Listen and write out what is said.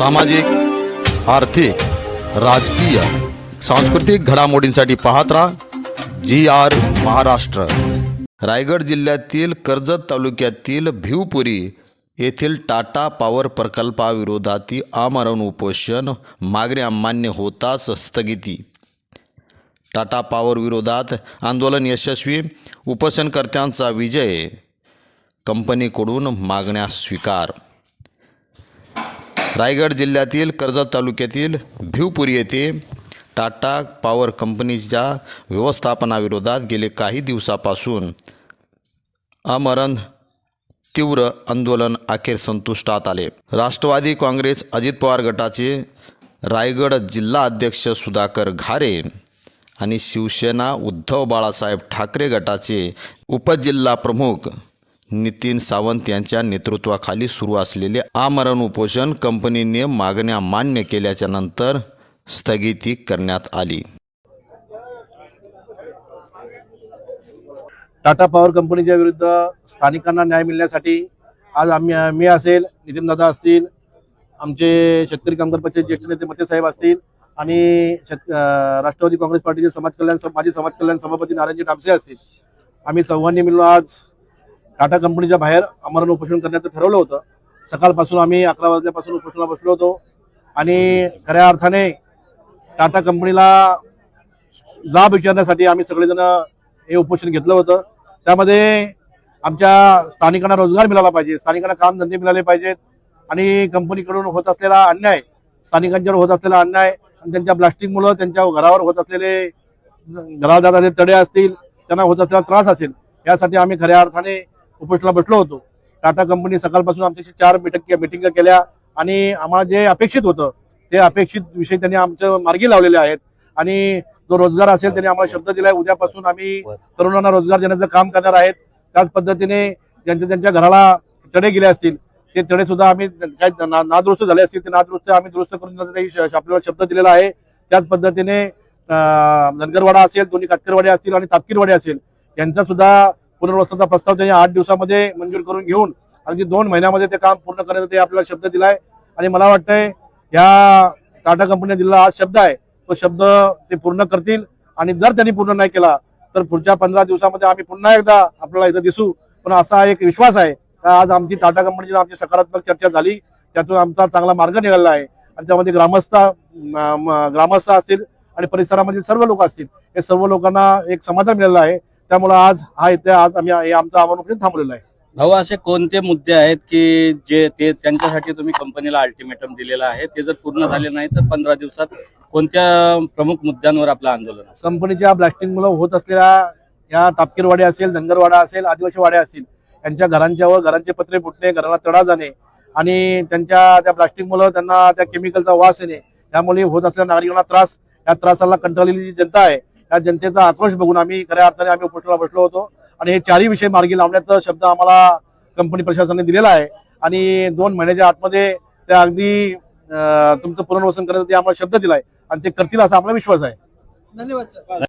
सामाजिक आर्थिक राजकीय सांस्कृतिक घडामोडींसाठी पाहत राहा जी आर महाराष्ट्र. रायगड जिल्ह्यातील कर्जत तालुक्यातील भिवपुरी येथील टाटा पॉवर प्रकल्पाविरोधातील आमरण उपोषण मागण्या मान्य होताच स्थगिती. टाटा पॉवर विरोधात आंदोलन यशस्वी उपोषणकर्त्यांचा विजय कंपनीकडून मागण्या स्वीकार. रायगड जिल्ह्यातील कर्जत तालुक्यातील भिवपुरी येथे टाटा पॉवर कंपनीच्या व्यवस्थापनाविरोधात गेले काही दिवसापासून आमरण तीव्र आंदोलन अखेर संतुष्टात आले. राष्ट्रवादी काँग्रेस अजित पवार गटाचे रायगड जिल्हा अध्यक्ष सुधाकर घारे आणि शिवसेना उद्धव बाळासाहेब ठाकरे गटाचे उपजिल्हा प्रमुख नितीन सावंत यांच्या नेतृत्वाखाली सुरू असलेले आमरण उपोषण कंपनीने मागण्या मान्य केल्याच्यानंतर स्थगिती करण्यात आली. टाटा पॉवर कंपनीच्या विरुद्ध स्थानिकांना न्याय मिळण्यासाठी आज आम्ही मी असेल नितीनदादा असतील आमचे शेतकरी कामगार पक्षाचे ज्येष्ठ नेते मते साहेब असतील आणि शेत राष्ट्रवादी काँग्रेस पार्टीचे समाज कल्याण माजी समाज कल्याण सभापती नारायणजी टापसे असतील. आम्ही चौघांनी मिळून आज टाटा कंपनीच्या बाहेर आमरण उपोषण करण्याचं ठरवलं होतं. सकाळपासून आम्ही अकरा वाजल्यापासून उपोषणाला बसलो होतो. आणि खऱ्या अर्थाने टाटा कंपनीला जाब विचारण्यासाठी आम्ही सगळेजण हे उपोषण घेतलं होतं. त्यामध्ये आमच्या स्थानिकांना रोजगार मिळाला पाहिजे स्थानिकांना कामधंदे मिळाले पाहिजेत. आणि कंपनीकडून होत असलेला अन्याय स्थानिकांच्यावर होत असलेला अन्याय आणि त्यांच्या ब्लास्टिंगमुळं त्यांच्या घरावर होत असलेले घरावर जात असलेले तडे असतील त्यांना होत असलेला त्रास असेल यासाठी आम्ही खऱ्या अर्थाने उपोषणाला बसलो होतो. टाटा कंपनी सकाळपासून आमच्याशी चार मिटिंग मिटिंग केल्या आणि आम्हाला जे अपेक्षित होतं ते अपेक्षित विषय त्यांनी आमच्या मार्गी लावलेले आहेत. आणि जो रोजगार असेल त्यांनी आम्हाला शब्द दिलाय. उद्यापासून आम्ही तरुणांना रोजगार देण्याचं काम करणार आहेत. त्याच पद्धतीने ज्यांच्या त्यांच्या घराला तडे गेले असतील ते तडे सुद्धा आम्ही काय ना- नादुरुस्त झाले असतील ते नादुरुस्त आम्ही दुरुस्त करून आपल्याला शब्द दिलेला आहे. त्याच पद्धतीने धनगरवाडा असेल दोन्ही कातकरवाडे असतील आणि तापकीरवाडे असेल यांचा सुद्धा पुनर्वसनाचा प्रस्ताव त्यांनी आठ दिवसामध्ये मंजूर करून घेऊन अगदी दोन महिन्यामध्ये ते काम पूर्ण करण्याचा ते आपल्याला शब्द दिलाय. आणि मला वाटतंय या टाटा कंपनीने दिलेला हा शब्द आहे तो शब्द ते पूर्ण करतील. आणि जर त्यांनी पूर्ण नाही केला तर पुढच्या पंधरा दिवसामध्ये आम्ही पुन्हा एकदा आपल्याला इथं दिसू. पण असा एक विश्वास आहे का आज आमची टाटा कंपनीची आमची सकारात्मक चर्चा झाली त्यातून आमचा चांगला मार्ग निघाला आहे. आणि त्यामध्ये ग्रामस्थ ग्रामस्थ असतील आणि परिसरामधील सर्व लोक असतील हे सर्व लोकांना एक समाधान मिळालं आहे. त्यामुळे आज हा इथे आज आम्ही हे आमचं आव्हान थांबलेलं आहे. भाऊ असे कोणते मुद्दे आहेत की जे ते त्यांच्यासाठी तुम्ही कंपनीला अल्टिमेटम दिलेला आहे? ते जर पूर्ण झाले नाही तर पंधरा दिवसात कोणत्या प्रमुख मुद्द्यांवर आपलं आंदोलन कंपनीच्या ब्लास्टिंग मुळे होत असलेल्या या तापकीरवाडे असेल धनगरवाडा असेल आदिवासी वाड्या असतील त्यांच्या घरांच्यावर घरांचे पत्रे फुटणे घराला तडा जाणे आणि त्यांच्या त्या ब्लास्टिंग मुळे त्यांना त्या केमिकलचा वास येणे त्यामुळे होत असलेल्या नागरिकांना त्रास या त्रासाला कंटाळलेली जी जनता आहे या जनतेचा आक्रोश बघून आम्ही खऱ्या अर्थाने आम्ही उपोषणाला बसलो होतो. आणि हे चारही विषय मार्गी लावण्याचा शब्द आम्हाला कंपनी प्रशासनाने दिलेला आहे. आणि दोन महिन्याच्या आतमध्ये त्या अगदी तुमचं पुनर्वसन करण्यासाठी ते आम्हाला शब्द दिलाय. आणि ते करतील असा आपला विश्वास आहे. धन्यवाद सर.